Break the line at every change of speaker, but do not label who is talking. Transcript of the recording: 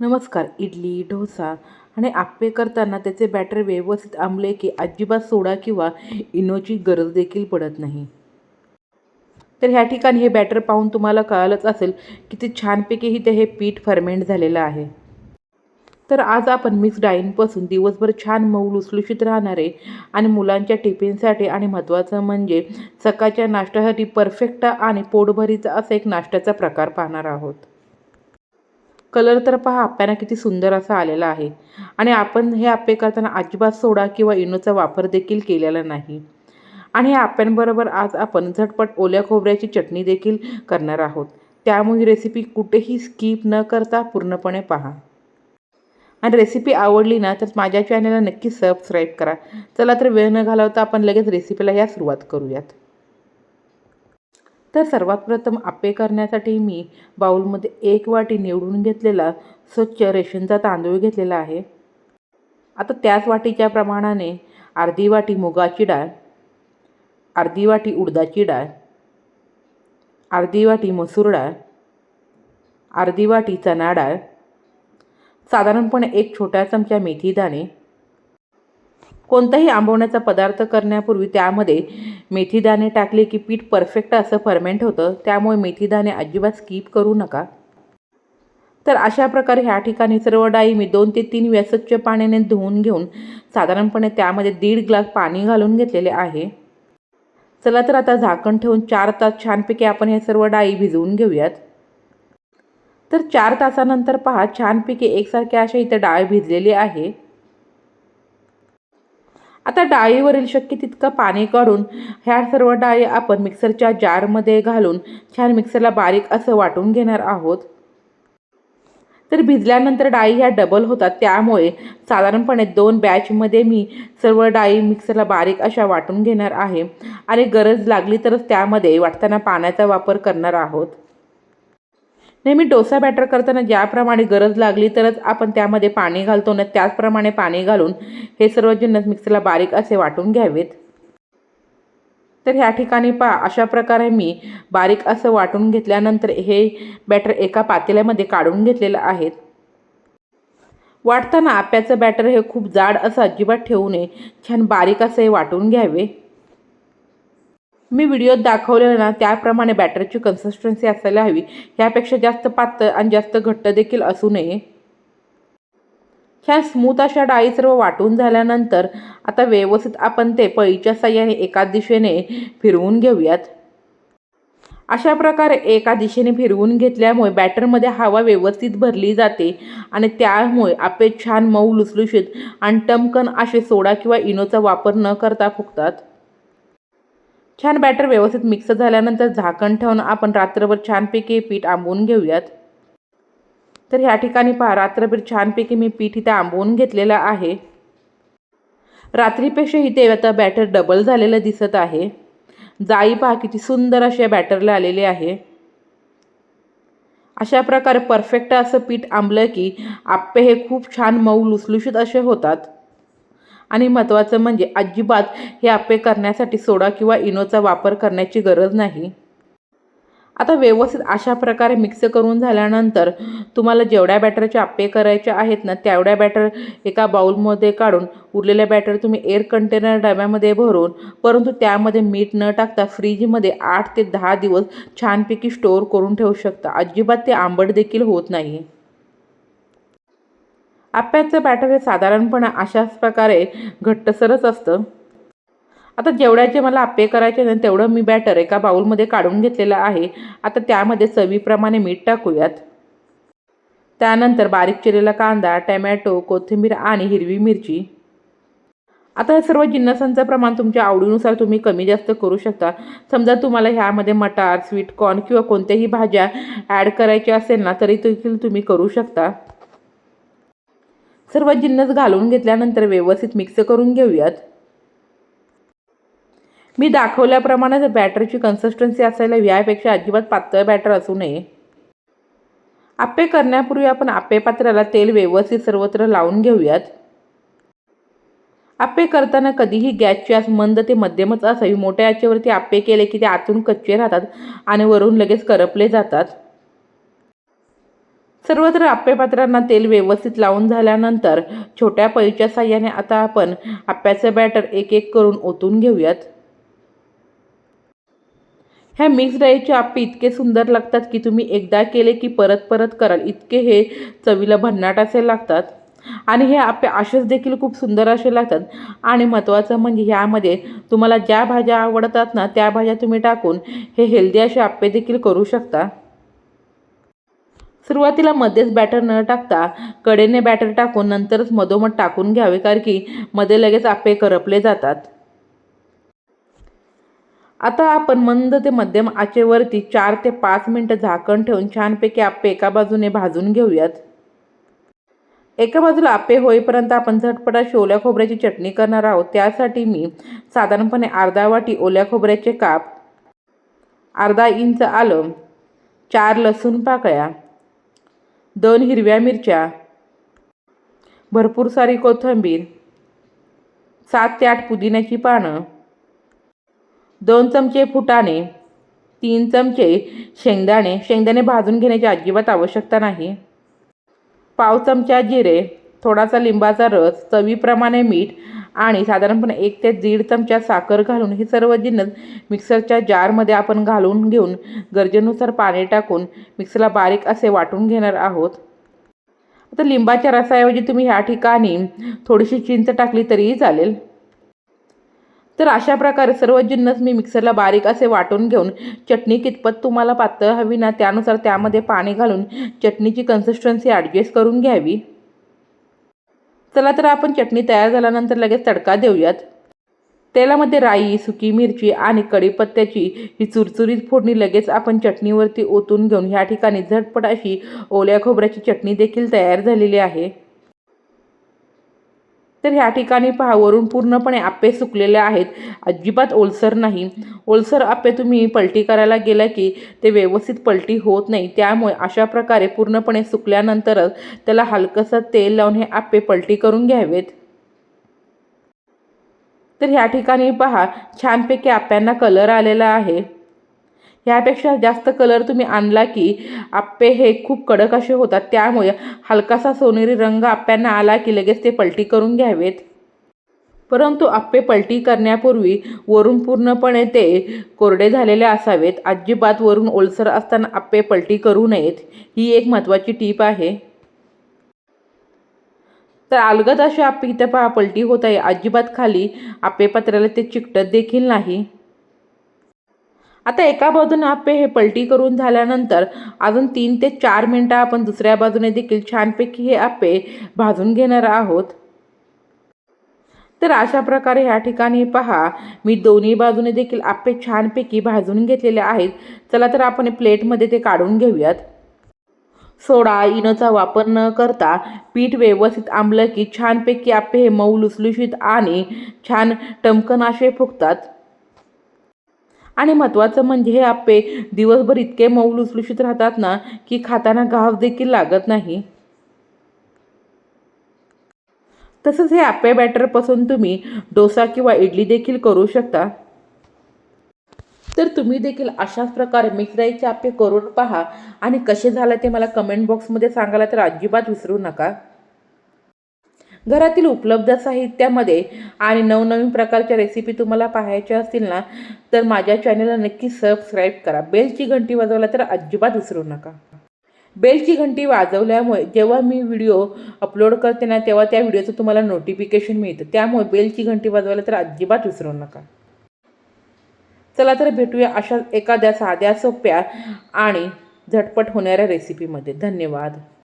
नमस्कार इडली डोसा आणि आप्पे करताना त्याचे बॅटर व्यवस्थित आंबले की अजिबात सोडा किंवा इनोची गरज देखील पडत नाही. तर ह्या ठिकाणी हे बॅटर पाहून तुम्हाला कळालंच असेल की ते छानपैकी इथे हे पीठ फर्मेंट झालेलं आहे. तर आज आपण मिक्स डाईनपासून दिवसभर छान मऊ लुसलुशीत राहणारे आणि मुलांच्या टिफिनसाठी आणि महत्त्वाचं म्हणजे सकाळच्या नाश्त्यासाठी परफेक्ट आणि पोटभरीचा असा एक नाश्त्याचा प्रकार पाहणार आहोत. कलर तर पहा आप्यांना किती सुंदर असा आलेला आहे. आणि आपण हे आप्पे करताना अजिबात सोडा किंवा इनोचा वापर देखील केलेला नाही. आणि ह्या आप्यांबरोबर आज आपण झटपट ओल्या खोबऱ्याची चटणी देखील करणार आहोत. त्यामुळे रेसिपी कुठेही स्किप न करता पूर्णपणे पहा. आणि रेसिपी आवडली ना तर माझ्या चॅनलला नक्की सबस्क्राईब करा. चला तर वेळ न घालवता आपण लगेच रेसिपीला या सुरुवात करूयात. तर सर्वात प्रथम आप्पे करण्यासाठी मी बाऊलमध्ये एक वाटी निवडून घेतलेला स्वच्छ रेशनचा तांदूळ घेतलेला आहे. आता त्याच वाटीच्या प्रमाणाने अर्धी वाटी मुगाची डाळ अर्धी वाटी उडदाची डाळ अर्धी वाटी मसूर डाळ अर्धी वाटी चणा डाळ साधारणपणे एक छोटा चमचा मेथी दाणे कोणताही आंबवण्याचा पदार्थ करण्यापूर्वी त्यामध्ये मेथीदाणे टाकले की पीठ परफेक्ट असं फर्मेंट होतं त्यामुळे मेथीदाणे अजिबात स्किप करू नका. तर अशा प्रकारे ह्या ठिकाणी सर्व डाळी मी दोन ते तीन वेळा स्वच्छ पाण्याने धुवून घेऊन साधारणपणे त्यामध्ये दीड ग्लास पाणी घालून घेतलेले आहे. चला तर आता झाकण ठेवून चार तास छानपैकी आपण हे सर्व डाळी भिजवून घेऊयात. तर चार तासानंतर पहा छानपैकी एकसारखे अशा इथं डाळ भिजलेली आहे. आता डाळीवरील शक्य तितकं पाणी काढून ह्या सर्व डाळी आपण मिक्सरच्या जारमध्ये घालून छान मिक्सरला बारीक असं वाटून घेणार आहोत. तर भिजल्यानंतर डाळी ह्या डबल होतात. त्यामुळे साधारणपणे दोन बॅचमध्ये मी सर्व डाळी मिक्सरला बारीक अशा वाटून घेणार आहे. आणि गरज लागली तरच त्यामध्ये वाटताना पाण्याचा वापर करणार आहोत. नेहमी डोसा बॅटर करताना ज्याप्रमाणे गरज लागली तरच आपण त्यामध्ये पाणी घालतो ना त्याचप्रमाणे पाणी घालून हे सर्व जिन्नस मिक्सरला बारीक असे वाटून घ्यावेत. तर ह्या ठिकाणी पा अशा प्रकारे मी बारीक असं वाटून घेतल्यानंतर हे बॅटर एका पातेल्यामध्ये काढून घेतलेलं आहे. वाटताना आप्याचं बॅटर हे खूप जाड असं अजिबात ठेवू नये. छान बारीक असं हे वाटून घ्यावे. मी व्हिडिओत दाखवलेलं ना त्याप्रमाणे बॅटरची कन्सिस्टन्सी असायला हवी. ह्यापेक्षा जास्त पातळ आणि जास्त घट्ट देखील असू नये. छान स्मूथ अशा डाळी सर्व वाटून झाल्यानंतर आता व्यवस्थित आपण ते पळीच्या साह्याने एका दिशेने फिरवून घेऊयात. अशा प्रकारे एका दिशेने फिरवून घेतल्यामुळे बॅटरमध्ये हवा व्यवस्थित भरली जाते आणि त्यामुळे आपे छान मऊ लुसलुशीत आणि टमकन असे सोडा किंवा इनोचा वापर न करता फुगतात. छान बॅटर व्यवस्थित मिक्स झाल्यानंतर झाकण ठेवून आपण रात्रभर छानपैकी पीठ आंबवून घेऊयात. तर ह्या ठिकाणी पहा रात्रभर छानपैकी मी पीठ इथे आंबवून घेतलेलं आहे. रात्रीपेक्षा इथे आता बॅटर डबल झालेलं दिसत आहे. जाई पहा किती सुंदर अशा बॅटरला आलेले आहे. अशा प्रकारे परफेक्ट असं पीठ आंबलं की आप्पे हे खूप छान मऊ लुसलुशीत असे होतात. आणि महत्त्वाचं म्हणजे अजिबात हे आप्पे करण्यासाठी सोडा किंवा इनोचा वापर करण्याची गरज नाही. आता व्यवस्थित अशा प्रकारे मिक्स करून झाल्यानंतर तुम्हाला जेवढ्या बॅटरचे आप्पे करायचे आहेत ना तेवढ्या बॅटर एका बाऊलमध्ये काढून उरलेल्या बॅटर तुम्ही एअर कंटेनर डब्यामध्ये भरून परंतु त्यामध्ये मीठ न टाकता फ्रीजमध्ये आठ ते दहा दिवस छानपैकी स्टोअर करून ठेवू शकता. अजिबात ते आंबट देखील होत नाही. आप्याचं बॅटर हे साधारणपणे अशाच प्रकारे घट्टसरच असतं. आता जेवढ्याचे मला आप्पे करायचे ना तेवढं मी बॅटर एका बाऊलमध्ये काढून घेतलेलं आहे. आता त्यामध्ये चवीप्रमाणे मीठ टाकूयात. त्यानंतर बारीक चिरलेला कांदा टमॅटो कोथिंबीर आणि हिरवी मिरची. आता हे सर्व जिन्नसांचं प्रमाण तुमच्या आवडीनुसार तुम्ही कमी जास्त करू शकता. समजा तुम्हाला ह्यामध्ये मटार स्वीट कॉर्न किंवा कोणत्याही भाज्या ॲड करायच्या असेल ना तरी देखील तुम्ही करू शकता. सर्व जिन्नस घालून घेतल्यानंतर व्यवस्थित मिक्स करून घेऊयात. मी दाखवल्याप्रमाणे बॅटरची कन्सिस्टन्सी असायला यापेक्षा अजिबात पातळ बॅटर असू नये. आप्पे करण्यापूर्वी आपण आप्पे पात्राला तेल व्यवस्थित सर्वत्र लावून घेऊयात. आप्पे करताना कधीही गॅसची आस मंद ते मध्यमच असावी. मोठ्या याच्यावरती आप्पे केले की ते आतून कच्चे राहतात आणि वरून लगेच करपले जातात. सर्वत्र आप्पेपात्रांना तेल व्यवस्थित लावून झाल्यानंतर छोट्या पळीच्या साह्याने आता आपण आप्प्याचं बॅटर एक एक करून ओतून घेऊयात. ह्या मिक्स डाळीचे आप्पे इतके सुंदर लागतात की तुम्ही एकदा केले की परत परत कराल. इतके हे चवीला भन्नाट असे लागतात. आणि हे आप्पे असेच देखील खूप सुंदर असे लागतात. आणि महत्त्वाचं म्हणजे ह्यामध्ये तुम्हाला ज्या भाज्या आवडतात ना त्या भाज्या तुम्ही टाकून हे हेल्दी असे आप्पे देखील करू शकता. सुरुवातीला मध्येच बॅटर न टाकता कडेने बॅटर टाकून नंतरच मधोमध टाकून घ्यावे कारण की मध्ये लगेच आप्पे करपले जातात. आता आपण मंद ते मध्यम आचेवरती चार ते पाच मिनटं झाकण ठेवून छानपैकी आप्पे एका बाजूने भाजून घेऊयात. एका बाजूला आप्पे होईपर्यंत आपण झटपटा ओल्या खोबऱ्याची चटणी करणार आहोत. त्यासाठी मी साधारणपणे अर्धा वाटी ओल्या खोबऱ्याचे काप अर्धा इंच आलं चार लसूण पाकळ्या दोन हिरव्या मिरच्या भरपूर सारी कोथिंबीर सात ते आठ पुदिन्याची पानं दोन चमचे फुटाणे तीन चमचे शेंगदाणे. शेंगदाणे भाजून घेण्याची अजिबात आवश्यकता नाही. पाव चमचा जिरे थोडासा लिंबाचा रस चवीप्रमाणे मीठ आणि साधारणपणे एक ते दीड चमचा साखर घालून हे सर्व जिन्नस मिक्सरच्या जारमध्ये आपण घालून घेऊन गरजेनुसार पाणी टाकून मिक्सरला बारीक असे वाटून घेणार आहोत. आता लिंबाच्या रसाऐवजी तुम्ही ह्या ठिकाणी थोडीशी चिंच टाकली तरीही चालेल. तर अशा प्रकारे सर्व जिन्नस मी मिक्सरला बारीक असे वाटून घेऊन चटणी कितपत तुम्हाला पातळ हवी ना त्यानुसार त्यामध्ये पाणी घालून चटणीची कन्सिस्टन्सी ॲडजस्ट करून घ्यावी. चला तर आपण चटणी तयार झाल्यानंतर लगेच तडका देऊयात. तेलामध्ये राई सुकी मिरची आणि कढीपत्त्याची ही चुरचुरीत फोडणी लगेच आपण चटणीवरती ओतून घेऊन ह्या ठिकाणी झटपट अशी ओल्या खोबऱ्याची चटणी देखील तयार झालेली आहे. तर ह्या ठिकाणी पहा वरून पूर्णपणे आप्पे सुकलेले आहेत. अजिबात ओलसर नाही. ओलसर आप्पे तुम्ही पलटी करायला गेला की ते व्यवस्थित पलटी होत नाही. त्यामुळे अशा प्रकारे पूर्णपणे सुकल्यानंतरच त्याला हलकंसं तेल लावून हे आप्पे पलटी करून घ्यावेत. तर ह्या ठिकाणी पहा छानपैकी आप्यांना कलर आलेला आहे. ह्यापेक्षा जास्त कलर तुम्ही आणला की आप्पे हे खूप कडक असे होतात. त्यामुळे हलकासा सोनेरी रंग आप्प्यांना आला की लगेच ते पलटी करून घ्यावेत. परंतु आप्पे पलटी करण्यापूर्वी वरून पूर्णपणे ते कोरडे झालेले असावेत. अजिबात वरून ओलसर असताना आप्पे पलटी करू नयेत. ही एक महत्त्वाची टीप आहे. तर अलगद असे आप्पे इथं पहा पलटी होत आहे. अजिबात खाली आप्पे पत्र्याला ते चिकटत देखील नाही. आता एका बाजूने आप्पे हे पलटी करून झाल्यानंतर अजून तीन ते चार मिनटं आपण दुसऱ्या बाजूने देखील छानपैकी हे आप्पे भाजून घेणार आहोत. तर अशा प्रकारे ह्या ठिकाणी पहा मी दोन्ही बाजूने देखील आप्पे छानपैकी भाजून घेतलेले आहेत. चला तर आपण प्लेटमध्ये ते काढून घेऊयात. सोडा इनोचा वापर न करता पीठ व्यवस्थित आंबलं की छानपैकी आप्पे हे मऊ लुसलुशीत आणि छान टमकन असे फुगतात. आणि महत्त्वाचं म्हणजे हे आप्पे दिवसभर इतके मऊ लुसलुशीत राहतात ना की खाताना घाव देखील लागत नाही. तसंच हे आप्पे बॅटरपासून तुम्ही डोसा किंवा इडली देखील करू शकता. तर तुम्ही देखील अशाच प्रकारे मिक्स आप्पे करून पहा. आणि कसे झालं ते मला कमेंट बॉक्समध्ये सांगायला तर अजिबात विसरू नका. घरातील उपलब्ध साहित्यामध्ये आणि नवनवीन प्रकारच्या रेसिपी तुम्हाला पाहायच्या असतील ना तर माझ्या चॅनलला नक्की सबस्क्राईब करा. बेलची घंटी वाजवला तर अजिबात विसरू नका. बेलची घंटी वाजवल्यामुळे जेव्हा मी व्हिडिओ अपलोड करते ना तेव्हा त्या व्हिडिओचं तुम्हाला नोटिफिकेशन मिळतं. त्यामुळे बेलची घंटी वाजवायला तर अजिबात विसरू नका. चला तर भेटूया अशा एखाद्या साध्या सोप्या आणि झटपट होणाऱ्या रेसिपीमध्ये धन्यवाद.